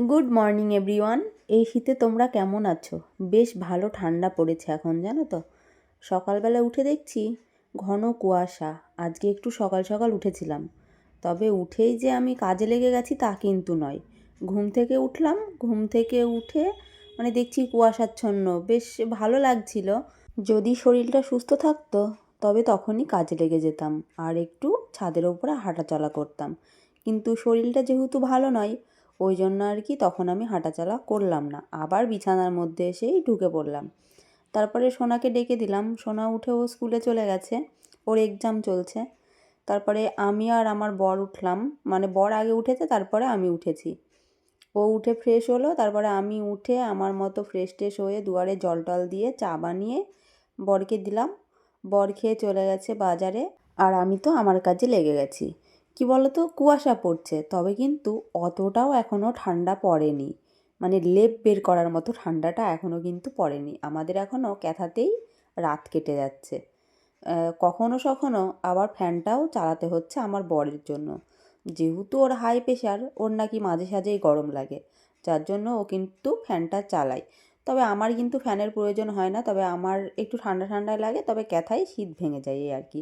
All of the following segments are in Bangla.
গুড মর্নিং এভরিওয়ান এই শীতে তোমরা কেমন আছো? বেশ ভালো ঠান্ডা পড়েছে এখন, জানো তো? সকালবেলা উঠে দেখছি ঘন কুয়াশা। আজকে একটু সকাল সকাল উঠেছিলাম। তবে উঠেই যে আমি কাজে লেগে গেছি তা কিন্তু নয়। ঘুম থেকে উঠলাম। ঘুম থেকে উঠে মানে দেখছি কুয়াশাচ্ছন্ন। বেশ ভালো লাগছিল। যদি শরীরটা সুস্থ থাকতো, তবে তখনই কাজে লেগে যেতাম। আর একটু ছাদের ওপরে হাঁটাচলা করতাম। কিন্তু শরীরটা যেহেতু ভালো নয় ওই জন্য আর কি তখন আমি হাঁটাচলা করলাম না। আবার বিছানার মধ্যে এসেই ঢুকে পড়লাম। তারপরে সোনাকে ডেকে দিলাম। সোনা উঠে ও স্কুলে চলে গেছে। ওর এক্সাম চলছে। তারপরে আমি আর আমার বর উঠলাম। মানে বর আগে উঠেছে, তারপরে আমি উঠেছি। ও উঠে ফ্রেশ হলো। তারপরে আমি উঠে আমার মতো ফ্রেশ ট্রেশ হয়ে দুয়ারে জল টল দিয়ে চা বানিয়ে বরকে দিলাম। বর খেয়ে চলে গেছে বাজারে। আর আমি তো আমার কাজে লেগে গেছি। কি বলতো? কুয়াশা পড়ছে। তবে কিন্তু অতটাও এখনও ঠান্ডা পড়েনি। মানে লেপ বের করার মতো ঠান্ডাটা এখনও কিন্তু পড়েনি। আমাদের এখনও ক্যাথাতেই রাত কেটে যাচ্ছে। কখনো সখনো আবার ফ্যানটাও চালাতে হচ্ছে আমার বরের জন্য। যেহেতু ওর হাই প্রেশার ওর নাকি মাঝে সাঝেই গরম লাগে। যার জন্য ও কিন্তু ফ্যানটা চালায়। তবে আমার কিন্তু ফ্যানের প্রয়োজন হয় না। তবে আমার একটু ঠান্ডা ঠান্ডায় লাগে। তবে ক্যাথায় শীত ভেঙে যায় এই আর কি।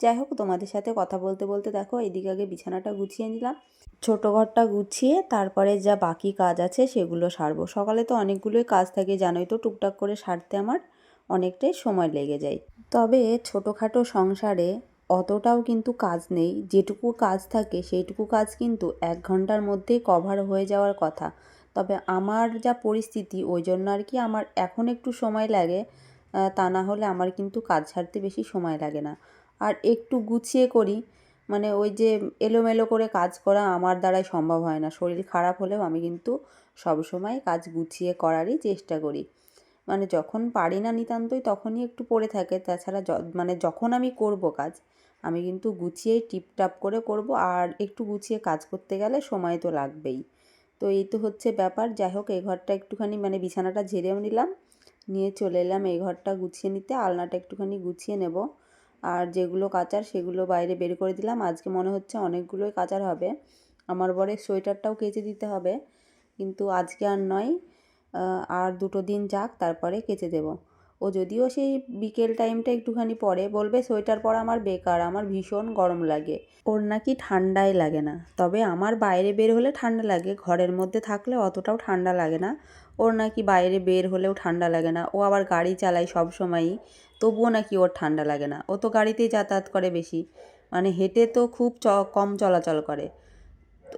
যাই হোক, তোমাদের সাথে কথা বলতে বলতে দেখো, এদিকে আগে বিছানাটা গুছিয়ে নিলাম। ছোটো ঘরটা গুছিয়ে তারপরে যা বাকি কাজ আছে সেগুলো সারবো। সকালে তো অনেকগুলোই কাজ থাকে, জানোই তো, টুকটাক করে সারতে আমার অনেকটাই সময় লেগে যায়। তবে ছোটোখাটো সংসারে অতটাও কিন্তু কাজ নেই। যেটুকু কাজ থাকে, সেইটুকু কাজ কিন্তু এক ঘণ্টার মধ্যেই কভার হয়ে যাওয়ার কথা। তবে আমার যা পরিস্থিতি, ওই জন্য আর কি আমার এখন একটু সময় লাগে। তা না হলে আমার কিন্তু কাজ ছাড়তে বেশি সময় লাগে না। আর একটু গুছিয়ে করি। মানে ওই যে এলোমেলো করে কাজ করা আমার দ্বারাই সম্ভব হয় না। শরীর খারাপ হলেও আমি কিন্তু সবসময় কাজ গুছিয়ে করারই চেষ্টা করি। মানে যখন পারি না নিতান্তই তখনই একটু পড়ে থাকে। তাছাড়া মানে যখন আমি করব কাজ, আমি কিন্তু গুছিয়েই টিপটাপ করে করব। আর একটু গুছিয়ে কাজ করতে গেলে সময় তো লাগবেই। তো এই তো হচ্ছে ব্যাপার। যাই হোক, এই ঘরটা একটুখানি মানে বিছানাটা ঝেড়েও নিলাম। নিয়ে চলে এলাম এই ঘরটা গুছিয়ে নিতে। আলনাটা একটুখানি গুছিয়ে নেব। আর যেগুলো কাচার সেগুলো বাইরে বের করে দিলাম। আজকে মনে হচ্ছে অনেকগুলোই কাচার হবে। আমার বরের সোয়েটারটাও কেচে দিতে হবে। কিন্তু আজকে আর নয় আর দুটো দিন যাক, তারপরে কেচে দেবো। ও যদিও সেই বিকেল টাইমটা একটুখানি পরে বলবে, সোয়েটার পরা আমার বেকার, আমার ভীষণ গরম লাগে। ওর নাকি ঠান্ডাই লাগে না। তবে আমার বাইরে বের হলে ঠান্ডা লাগে, ঘরের মধ্যে থাকলে অতটাও ঠান্ডা লাগে না। ওর নাকি বাইরে বের হলেও ঠান্ডা লাগে না। ও আবার গাড়ি চালায় সব সময়ই, তবুও নাকি ওর ঠান্ডা লাগে না। ও তো গাড়িতেই যাতায়াত করে বেশি। মানে হেঁটে তো খুব চ, কম চলাচল করে।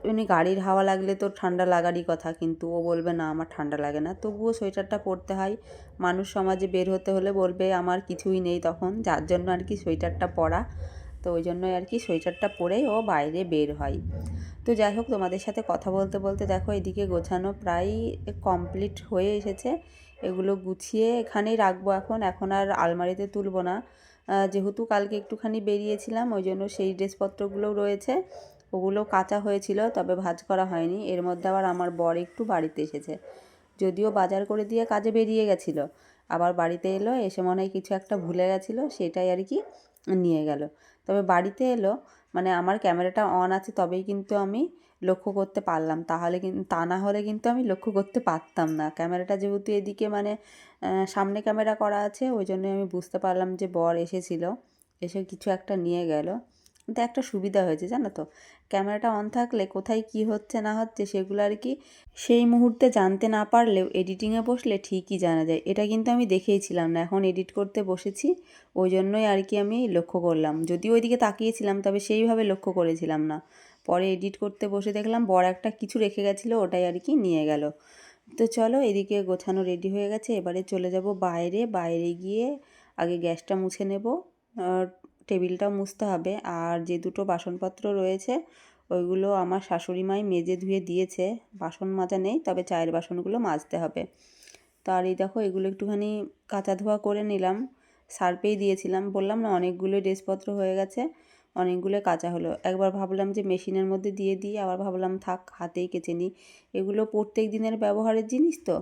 এমনি গাড়ির হাওয়া লাগলে তো ঠান্ডা লাগারই কথা, কিন্তু ও বলবে, না, আমার ঠান্ডা লাগে না। তবুও সোয়েটারটা পরতে হয়। মানুষ সমাজে বের হতে হলে বলবে, আমার কিছুই নেই তখন। যার জন্য আর কি সোয়েটারটা পরা। তো ওই জন্যই আর কি সোয়েটারটা পরেই ও বাইরে বের হয়। তো যাই হোক, তোমাদের সাথে কথা বলতে বলতে দেখো, এদিকে গোছানো প্রায় কমপ্লিট হয়ে এসেছে। এগুলো গুছিয়ে এখানেই রাখব এখন। এখন আর আলমারিতে তুলবো না। যেহেতু কালকে একটুখানি বেরিয়েছিলাম, ওই জন্য সেই ড্রেসপত্রগুলোও রয়েছে। ওগুলো কাঁচা হয়েছিল, তবে ভাজ করা হয়নি। এর মধ্যে আবার আমার বর একটু বাড়িতে এসেছে। যদিও বাজার করে দিয়ে কাজে বেরিয়ে গেছিল। আবার বাড়িতে এলো, এসে মনে হয় কিছু একটা ভুলে গেছিল, সেটাই আর কি নিয়ে গেল। তবে বাড়িতে এলো মানে আমার ক্যামেরাটা অন আছে তবেই কিন্তু আমি লক্ষ্য করতে পারলাম। তাহলে কিন্তু তা না হলে কিন্তু আমি লক্ষ্য করতে পারতাম না। ক্যামেরাটা যেহেতু এদিকে মানে সামনে ক্যামেরা করা আছে, ওই জন্যই আমি বুঝতে পারলাম যে বর এসেছিল। এসে কিছু একটা নিয়ে গেল। কিন্তু একটা সুবিধা হয়েছে, জানো তো? ক্যামেরাটা অন থাকলে কোথায় কি হচ্ছে না হচ্ছে সেগুলো আর কি সেই মুহূর্তে জানতে না পারলেও এডিটিংয়ে বসলে ঠিকই জানা যায়। এটা কিন্তু আমি দেখেইছিলাম না, এখন এডিট করতে বসেছি ওই জন্যই আর কি আমি লক্ষ্য করলাম। যদিও ওইদিকে তাকিয়েছিলাম, তবে সেইভাবে লক্ষ্য করেছিলাম না। পরে এডিট করতে বসে দেখলাম বড় একটা কিছু রেখে গেছিল, ওটাই আর কি নিয়ে গেল। তো চলো এদিকে গোছানো রেডি হয়ে গেছে, এবারে চলে যাব বাইরে। বাইরে গিয়ে আগে গ্যাসটা মুছে নেব টেবিলটাও মুছতে হবে। আর যে দুটো বাসনপত্র রয়েছে, ওইগুলো আমার শাশুড়ি মাই মেজে ধুয়ে দিয়েছে। বাসন মাজা নেই, তবে চায়ের বাসনগুলো মাজতে হবে। তো আর এই দেখো, এগুলো একটুখানি কাঁচা ধোয়া করে নিলাম। সার্পেই দিয়েছিলাম। বললাম না, অনেকগুলো ড্রেসপত্র হয়ে গেছে, অনেকগুলো কাঁচা হলো। একবার ভাবলাম যে মেশিনের মধ্যে দিয়ে দিই, আবার ভাবলাম থাক, হাতেই কেচে নিই। এগুলো প্রত্যেক দিনের ব্যবহারের জিনিস তো,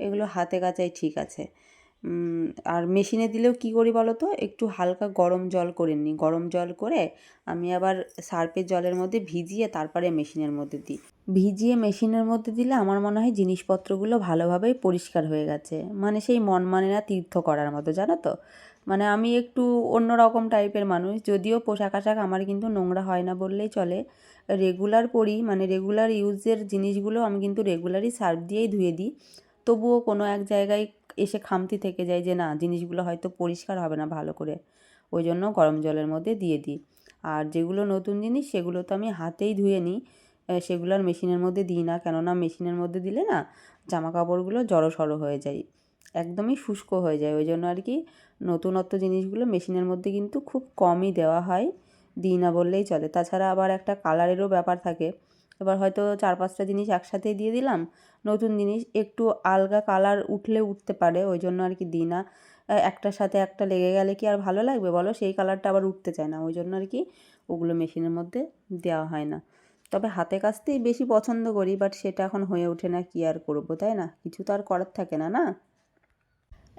এগুলো হাতে কাচাই ঠিক আছে। আর মেশিনে দিলেও কি করি বলো তো? একটু হালকা গরম জল করে নিই। গরম জল করে আমি আবার সার্ফের জলের মধ্যে ভিজিয়ে তারপরে মেশিনের মধ্যে দিই। ভিজিয়ে মেশিনের মধ্যে দিলে আমার মনে হয় জিনিসপত্রগুলো ভালোভাবেই পরিষ্কার হয়ে গেছে। মানে সেই মন মানে না তীর্থ করার মতো, জানো তো? মানে আমি একটু অন্য রকম টাইপের মানুষ। যদিও পোশাক আশাক আমার কিন্তু নোংরা হয় না বললেই চলে। রেগুলার পরি মানে রেগুলার ইউজের জিনিসগুলো আমি কিন্তু রেগুলারই সার্ফ দিয়েই ধুয়ে দিই। তবুও কোনো এক জায়গায় এসে খামতি থেকে যায় যে না, জিনিসগুলো হয়তো পরিষ্কার হবে না ভালো করে। ওই জন্য গরম জলের মধ্যে দিয়ে দিই। আর যেগুলো নতুন জিনিস, সেগুলো তো আমি হাতেই ধুয়ে নিই। সেগুলো আর মেশিনের মধ্যে দিই না। কেননা মেশিনের মধ্যে দিলে না জামা কাপড়গুলো জড়ো সড়ো হয়ে যায়। একদমই শুষ্ক হয়ে যায়। ওই জন্য আর কি নতুনত্ব জিনিসগুলো মেশিনের মধ্যে কিন্তু খুব কমই দেওয়া হয়। দিই না বললেই চলে। তাছাড়া আবার একটা কালারেরও ব্যাপার থাকে। এবার হয়তো চার পাঁচটা জিনিস একসাথে দিয়ে দিলাম। নতুন জিনিস একটু আলগা কালার উঠলে উঠতে পারে, ওই জন্য আর কি দিই না। একটার সাথে একটা লেগে গেলে কি আর ভালো লাগবে বলো? সেই কালারটা আবার উঠতে চায় না, ওই জন্য আর কি ওগুলো মেশিনের মধ্যে দেওয়া হয় না। তবে হাতে কাচতেই বেশি পছন্দ করি বাট সেটা এখন হয়ে ওঠে না, কি আর করব, তাই না? কিছু তো আর করার থাকে না না?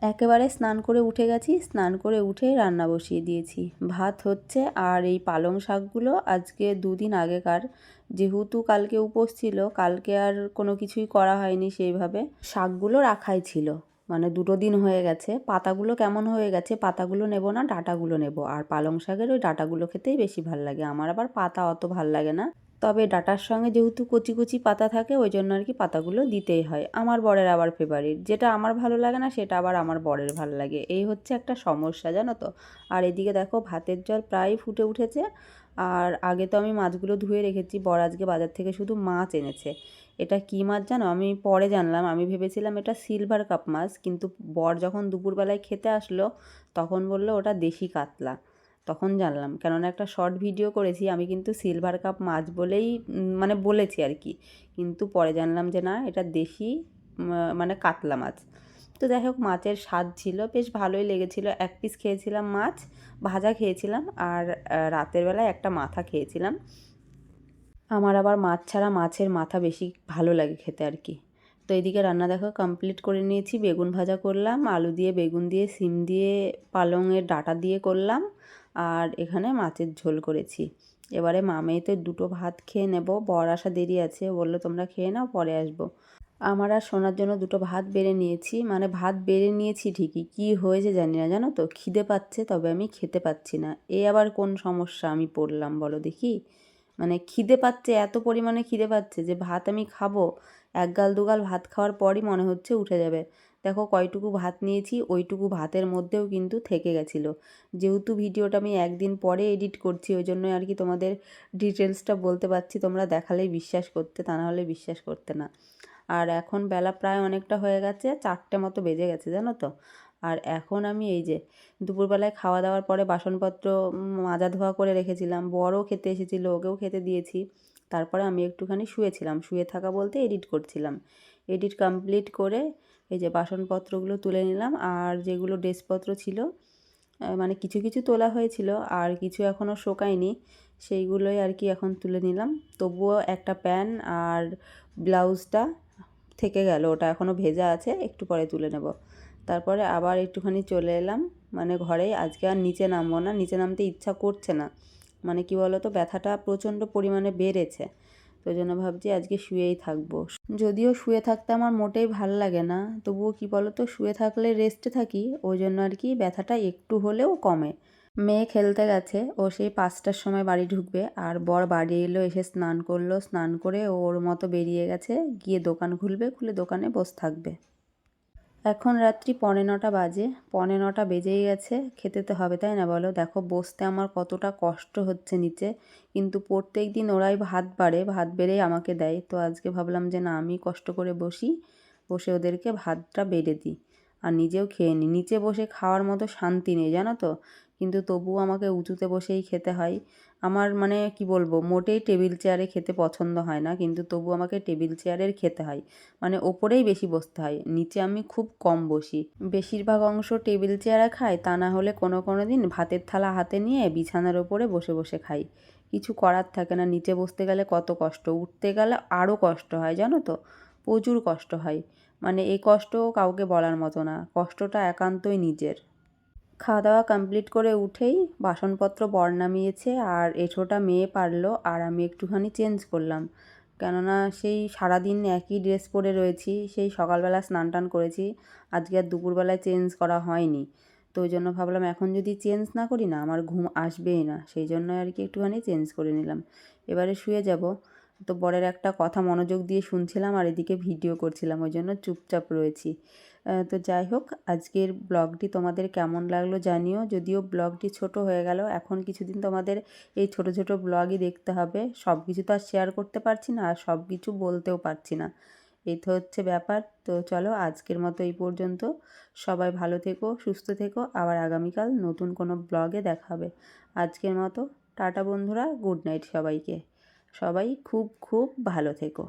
একেবারে স্নান করে উঠে গেছি, স্নান করে উঠে রান্না বসিয়ে দিয়েছি। ভাত হচ্ছে আর এই পালং শাকগুলো আজকে দুদিন আগেকার। যেহেতু কালকে উপোস ছিল, কালকে আর কোনো কিছুই করা হয়নি সেইভাবে। শাকগুলো রাখাই ছিল মানে দুটো দিন হয়ে গেছে। পাতাগুলো কেমন হয়ে গেছে পাতাগুলো নেব না, ডাটাগুলো নেব। আর পালং শাকের ওই ডাটাগুলো খেতেই বেশি ভালো লাগে। আমার আবার পাতা অত ভালো লাগে না। তবে ডাটার সঙ্গে যেহেতু কচি কচি পাতা থাকে ওই জন্য আর কি পাতাগুলো দিতেই হয়। আমার বরের আবার ফেভারিট যেটা আমার ভালো লাগে না, সেটা আবার আমার বরের ভালো লাগে। এই হচ্ছে একটা সমস্যা, জানো তো? আর এদিকে দেখো, ভাতের জল প্রায় ফুটে উঠেছে। আর আগে তো আমি মাছগুলো ধুয়ে রেখেছি, বর আজকে বাজার থেকে শুধু মাছ এনেছে। এটা কী মাছ জানো? আমি পরে জানলাম। আমি ভেবেছিলাম এটা সিলভার কাপ মাছ, কিন্তু বর যখন দুপুরবেলায় খেতে আসলো, তখন বলল ওটা দেশি কাতলা। তখন জানলাম। কেননা একটা শর্ট ভিডিও করেছি, আমি কিন্তু সিলভার কাপ মাছ বলেই মানে বলেছি আর কি। কিন্তু পরে জানলাম যে না, এটা দেশি মানে কাতলা মাছ। তো যাই হোক, মাছের স্বাদ ছিল, বেশ ভালোই লেগেছিল। এক পিস খেয়েছিলাম মাছ, ভাজা খেয়েছিলাম আর রাতের বেলায় একটা মাথা খেয়েছিলাম। আমার আবার মাছ ছাড়া মাছের মাথা বেশি ভালো লাগে খেতে আর কি। তো এদিকে রান্না দেখো কমপ্লিট করে নিয়েছি, বেগুন ভাজা করলাম, আলু দিয়ে বেগুন দিয়ে, সিম দিয়ে, পালংয়ের ডাটা দিয়ে করলাম। আর এখানে মাছের ঝোল করেছি। এবারে মামেতে দুটো ভাত খেয়ে নেব। বর আসা দেরি আছে। বলল, তোমরা খেয়ে নাও, পরে আসব। আমার আর শোনার জন্য দুটো ভাত বেড়ে নিয়েছি। মানে ভাত বেড়ে নিয়েছি ঠিকই। কি হয়েছে জানি না, জানো তো? খিদে পাচ্ছে, তবে আমি খেতে পাচ্ছি না। এ আবার কোন সমস্যা আমি পড়লাম, বলো দেখি? মানে খিদে পাচ্ছে, এত পরিমাণে খিদে পাচ্ছে যে ভাত আমি খাব। এক গাল দুগাল ভাত খাওয়ার পরই মনে হচ্ছে উঠে যাবে। দেখো কয়টুকু ভাত নিয়েছি, ওইটুকু ভাতের মধ্যেও কিন্তু থেকে গেছিল। যেহেতু ভিডিওটা আমি একদিন পরে এডিট করছি, ওই জন্য আর কি তোমাদের ডিটেলসটা বলতে পারছি, তোমরা দেখালেই বিশ্বাস করতে, তা নাহলে বিশ্বাস করতে না। আর এখন বেলা প্রায় অনেকটা হয়ে গেছে, চারটে মতো বেজে গেছে, জানো তো? আর এখন আমি এই যে দুপুরবেলায় খাওয়া দাওয়ার পরে বাসনপত্র মাজা ধোয়া করে রেখেছিলাম, বড়ও খেতে এসেছিল, ওকেও খেতে দিয়েছি। তারপরে আমি একটুখানি শুয়েছিলাম, শুয়ে থাকা বলতে এডিট করছিলাম। এডিট কমপ্লিট করে এই যে বাসনপত্রগুলো তুলে নিলাম আর যেগুলো ড্রেসপত্র ছিল মানে কিছু কিছু তোলা হয়েছিল আর কিছু এখনও শোকায়নি, সেইগুলোই আর কি এখন তুলে নিলাম। তবুও একটা প্যান আর ব্লাউজটা থেকে গেল, ওটা এখনও ভেজা আছে, একটু পরে তুলে নেব। তারপরে আবার একটুখানি চলে এলাম মানে ঘরেই আজকে আর নিচে নামবো না, নিচে নামতে ইচ্ছা করছে না। মানে কি বলো তো ব্যথাটা প্রচণ্ড পরিমাণে বেড়েছে। তো জন্য ভাবছি আজকে শুয়েই থাকব। যদিও শুয়ে থাকতে আমার মোটেই ভালো লাগে না, তবুও কি বলো তো শুয়ে থাকলে রেস্টে থাকি, ওই জন্য আর কি ব্যথাটা একটু হলেও কমে। মেয়ে খেলতে গেছে, ও সেই পাঁচটার সময় বাড়ি ঢুকবে, আর বর বাড়ি এলো, এসে স্নান করল, স্নান করে ওর মতো বেরিয়ে গেছে, গিয়ে দোকান খুলবে, খুলে দোকানে বসে থাকবে। এখন রাত্রি পনে নটা বাজে। পনে নটা বেজেই গেছে। খেতে তো হবে, তাই না বলো? দেখো, বসতে আমার কতটা কষ্ট হচ্ছে নিচে। কিন্তু প্রত্যেক দিন ওরাই ভাত বাড়ে, ভাত বেড়েই আমাকে দেয়। তো আজকে ভাবলাম যে না আমি কষ্ট করে বসি, বসে ওদেরকে ভাতটা বেড়ে দিই। আর নিজেও খেয়ে নিই। নিচে বসে খাওয়ার মতো শান্তি নেই, জানো তো? কিন্তু তবুও আমাকে উঁচুতে বসেই খেতে হয়। আমার মানে কি বলব, মোটেই টেবিল চেয়ারে খেতে পছন্দ হয় না, কিন্তু তবু আমাকে টেবিল চেয়ারের খেতে হয়। মানে ওপরেই বেশি বসতে হয়, নিচে আমি খুব কম বসি। বেশিরভাগ অংশ টেবিল চেয়ারে খাই তা না হলে কোনো কোনো দিন ভাতের থালা হাতে নিয়ে বিছানার ওপরে বসে বসে খাই। কিছু করার থাকে না, নিচে বসতে গেলে কত কষ্ট, উঠতে গেলে আরও কষ্ট হয়, জানো তো? প্রচুর কষ্ট হয়। মানে এই কষ্ট কাউকে বলার মতো না, কষ্টটা একান্তই নিজের। খাওয়া দাওয়া কমপ্লিট করে উঠেই বাসনপত্র বর নামিয়েছে আর এঁঠোটা মেয়ে পারল আর আমি একটুখানি চেঞ্জ করলাম। কেননা সেই সারাদিন একই ড্রেস পরে রয়েছি, সেই সকালবেলা স্নান টান করেছি, আজকে আর দুপুরবেলায় চেঞ্জ করা হয়নি। তো ওই জন্য ভাবলাম এখন যদি চেঞ্জ না করি না, আমার ঘুম আসবেই না, সেই জন্য আর কি একটুখানি চেঞ্জ করে নিলাম। এবারে শুয়ে যাব। তো বরের একটা কথা মনোযোগ দিয়ে শুনছিলাম আর এদিকে ভিডিও করছিলাম, ওই জন্য চুপচাপ রয়েছি। তো যাই হোক, আজকের ব্লগটি তোমাদের কেমন লাগল জানিও। যদিও ব্লগটি ছোট হয়ে গেল, এখন কিছুদিন তোমাদের এই ছোট ছোট ব্লগই দেখতে হবে। সব কিছু তো আর শেয়ার করতে পারছি না, আর সব কিছু বলতেও পারছি না। এই তো হচ্ছে ব্যাপার। তো চলো, আজকের মতো এই পর্যন্ত। সবাই ভালো থেকো, সুস্থ থেকো। আবার আগামীকাল নতুন কোনো ব্লগে দেখা হবে। আজকের মতো, টাটা বন্ধুরা, গুড নাইট সবাইকে। সবাই খুব খুব ভালো থেকো।